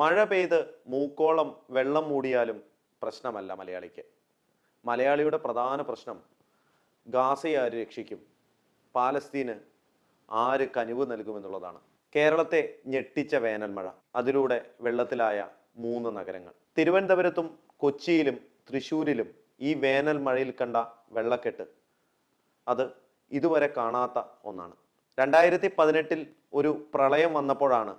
മഴ പെയ്ത് മൂക്കോളം വെള്ളം മൂടിയാലും പ്രശ്നമല്ല മലയാളിക്ക്. മലയാളിയുടെ പ്രധാന പ്രശ്നം ഗാസയെ ആര് രക്ഷിക്കും? പാലസ്തീന് ആര് കനിവ് നൽകുമെന്നുള്ളതാണ്. കേരളത്തെ ഞെട്ടിച്ച വേനൽമഴ അതിലൂടെ വെള്ളത്തിലായ മൂന്ന് നഗരങ്ങൾ. തിരുവനന്തപുരത്തും കൊച്ചിയിലും തൃശ്ശൂരിലും ഈ വേനൽ മഴയിൽ കണ്ട വെള്ളക്കെട്ട് അത് ഇതുവരെ കാണാത്ത ഒന്നാണ്. രണ്ടായിരത്തി പതിനെട്ടിൽ ഒരു പ്രളയം വന്നപ്പോഴാണ്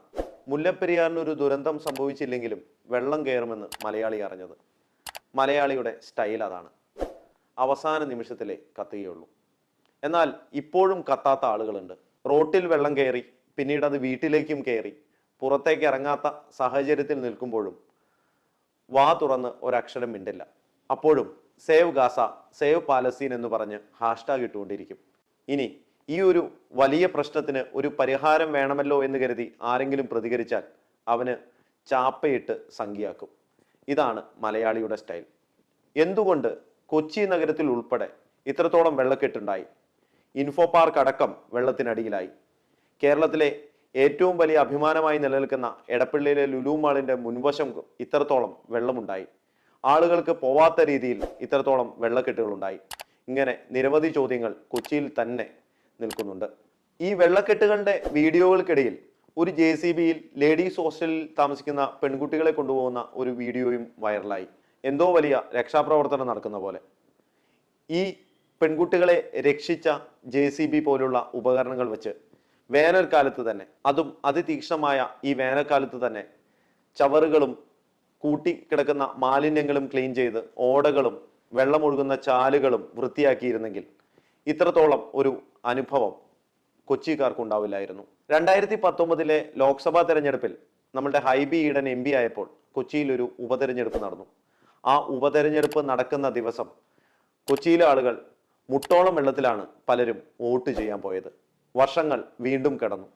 മുല്ലപ്പെരിയാറിന് ഒരു ദുരന്തം സംഭവിച്ചില്ലെങ്കിലും വെള്ളം കയറുമെന്ന് മലയാളി അറിഞ്ഞത്. മലയാളിയുടെ സ്റ്റൈൽ അതാണ്. അവസാന നിമിഷത്തിലെ കത്തുകയുള്ളൂ. എന്നാൽ ഇപ്പോഴും കത്താത്ത ആളുകളുണ്ട്. റോട്ടിൽ വെള്ളം കയറി പിന്നീട് അത് വീട്ടിലേക്കും കയറി പുറത്തേക്ക് ഇറങ്ങാത്ത സാഹചര്യത്തിൽ നിൽക്കുമ്പോഴും വാ തുറന്ന് ഒരക്ഷരം മിണ്ടില്ല. അപ്പോഴും സേവ് ഗാസ സേവ് പാലസ്തീൻ എന്ന് പറഞ്ഞ് ഹാഷ്ടാഗ് ഇട്ടുകൊണ്ടിരിക്കും. ഇനി ഈ ഒരു വലിയ പ്രശ്നത്തിന് ഒരു പരിഹാരം വേണമല്ലോ എന്ന് കരുതി ആരെങ്കിലും പ്രതികരിച്ചാൽ അവന് ചാപ്പയിട്ട് സംഖ്യയാക്കും. ഇതാണ് മലയാളിയുടെ സ്റ്റൈൽ. എന്തുകൊണ്ട് കൊച്ചി നഗരത്തിൽ ഉൾപ്പെടെ ഇത്രത്തോളം വെള്ളക്കെട്ടുണ്ടായി? ഇൻഫോ പാർക്ക് അടക്കം വെള്ളത്തിനടിയിലായി. കേരളത്തിലെ ഏറ്റവും വലിയ അഭിമാനമായി നിലനിൽക്കുന്ന എടപ്പള്ളിയിലെ ലുലു മാളിന്റെ മുൻവശം ഇത്രത്തോളം വെള്ളമുണ്ടായി. ആളുകൾക്ക് പോവാത്ത രീതിയിൽ ഇത്രത്തോളം വെള്ളക്കെട്ടുകളുണ്ടായി. ഇങ്ങനെ നിരവധി ചോദ്യങ്ങൾ കൊച്ചിയിൽ തന്നെ നിൽക്കുന്നുണ്ട്. ഈ വെള്ളക്കെട്ടുകളുടെ വീഡിയോകൾക്കിടയിൽ ഒരു ജെ സി ബിയിൽ ലേഡീസ് ഹോസ്റ്റലിൽ താമസിക്കുന്ന പെൺകുട്ടികളെ കൊണ്ടുപോകുന്ന ഒരു വീഡിയോയും വൈറലായി. എന്തോ വലിയ രക്ഷാപ്രവർത്തനം നടക്കുന്ന പോലെ. ഈ പെൺകുട്ടികളെ രക്ഷിച്ച ജെ സി ബി പോലുള്ള ഉപകരണങ്ങൾ വെച്ച് വേനൽക്കാലത്ത് തന്നെ അതും അതിതീക്ഷ്ണമായ ഈ വേനൽക്കാലത്ത് തന്നെ ചവറുകളും കൂട്ടിക്കിടക്കുന്ന മാലിന്യങ്ങളും ക്ലീൻ ചെയ്ത് ഓടകളും വെള്ളമൊഴുകുന്ന ചാലുകളും വൃത്തിയാക്കിയിരുന്നെങ്കിൽ ഇത്രത്തോളം ഒരു അനുഭവം കൊച്ചിക്കാർക്ക് ഉണ്ടാവില്ലായിരുന്നു രണ്ടായിരത്തി പത്തൊമ്പതിലെ ലോക്സഭാ തെരഞ്ഞെടുപ്പിൽ നമ്മളുടെ ഹൈബി ഈഡൻ എം പി ആയപ്പോൾ കൊച്ചിയിൽ ഒരു ഉപതെരഞ്ഞെടുപ്പ് നടന്നു. ആ ഉപതെരഞ്ഞെടുപ്പ് നടക്കുന്ന ദിവസം കൊച്ചിയിലെ ആളുകൾ മുട്ടോളം വെള്ളത്തിലാണ് പലരും വോട്ട് ചെയ്യാൻ പോയത്. വർഷങ്ങൾ വീണ്ടും കിടന്നു.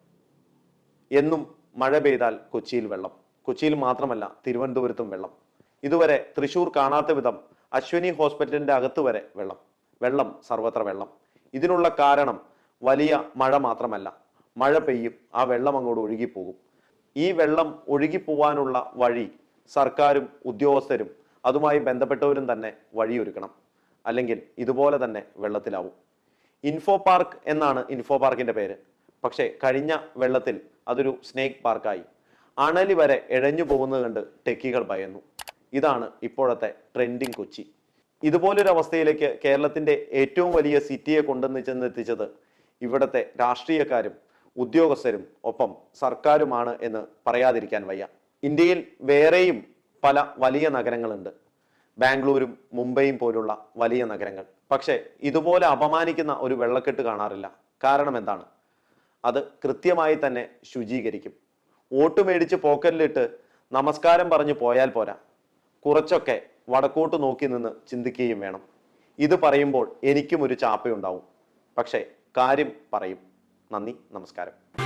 എന്നും മഴ പെയ്താൽ കൊച്ചിയിൽ വെള്ളം. കൊച്ചിയിൽ മാത്രമല്ല തിരുവനന്തപുരത്തും വെള്ളം. ഇതുവരെ തൃശൂർ കാണാത്ത വിധം അശ്വിനി ഹോസ്പിറ്റലിന്റെ അകത്ത് വരെ വെള്ളം. വെള്ളം സർവത്ര വെള്ളം. ഇതിനുള്ള കാരണം വലിയ മഴ മാത്രമല്ല. മഴ പെയ്യും ആ വെള്ളം അങ്ങോട്ട് ഒഴുകിപ്പോകും. ഈ വെള്ളം ഒഴുകിപ്പോവാനുള്ള വഴി സർക്കാരും ഉദ്യോഗസ്ഥരും അതുമായി ബന്ധപ്പെട്ടവരും തന്നെ വഴിയൊരുക്കണം. അല്ലെങ്കിൽ ഇതുപോലെ തന്നെ വെള്ളത്തിലാവും. ഇൻഫോ പാർക്ക് എന്നാണ് ഇൻഫോ പാർക്കിന്റെ പേര്. പക്ഷേ കഴിഞ്ഞ വെള്ളത്തിൽ അതൊരു സ്നേക്ക് പാർക്കായി അണലി വരെ എഴഞ്ഞു പോകുന്നത് കണ്ട് ടെക്കികൾ ഭയന്നു. ഇതാണ് ഇപ്പോഴത്തെ ട്രെൻഡിങ് കൊച്ചി. ഇതുപോലൊരു അവസ്ഥയിലേക്ക് കേരളത്തിന്റെ ഏറ്റവും വലിയ സിറ്റിയെ കൊണ്ടുവന്ന് ചെന്നെത്തിച്ചത് ഇവിടുത്തെ രാഷ്ട്രീയക്കാരും ഉദ്യോഗസ്ഥരും ഒപ്പം സർക്കാരുമാണ് എന്ന് പറയാതിരിക്കാൻ വയ്യ. ഇന്ത്യയിൽ വേറെയും പല വലിയ നഗരങ്ങളുണ്ട്. ബാംഗ്ലൂരും മുംബൈയും പോലുള്ള വലിയ നഗരങ്ങൾ. പക്ഷേ ഇതുപോലെ അപമാനിക്കുന്ന ഒരു വെള്ളക്കെട്ട് കാണാറില്ല. കാരണം എന്താണ്? അത് കൃത്യമായി തന്നെ ശുചീകരിക്കും. വോട്ട് മേടിച്ച് പോക്കറ്റിലിട്ട് നമസ്കാരം പറഞ്ഞു പോയാൽ പോരാ. കുറച്ചൊക്കെ വടക്കോട്ട് നോക്കി നിന്ന് ചിന്തിക്കുകയും വേണം. ഇത് പറയുമ്പോൾ എനിക്കും ഒരു ചാപ്പയുണ്ടാവും. പക്ഷേ കാര്യം പറയും. നന്ദി നമസ്കാരം.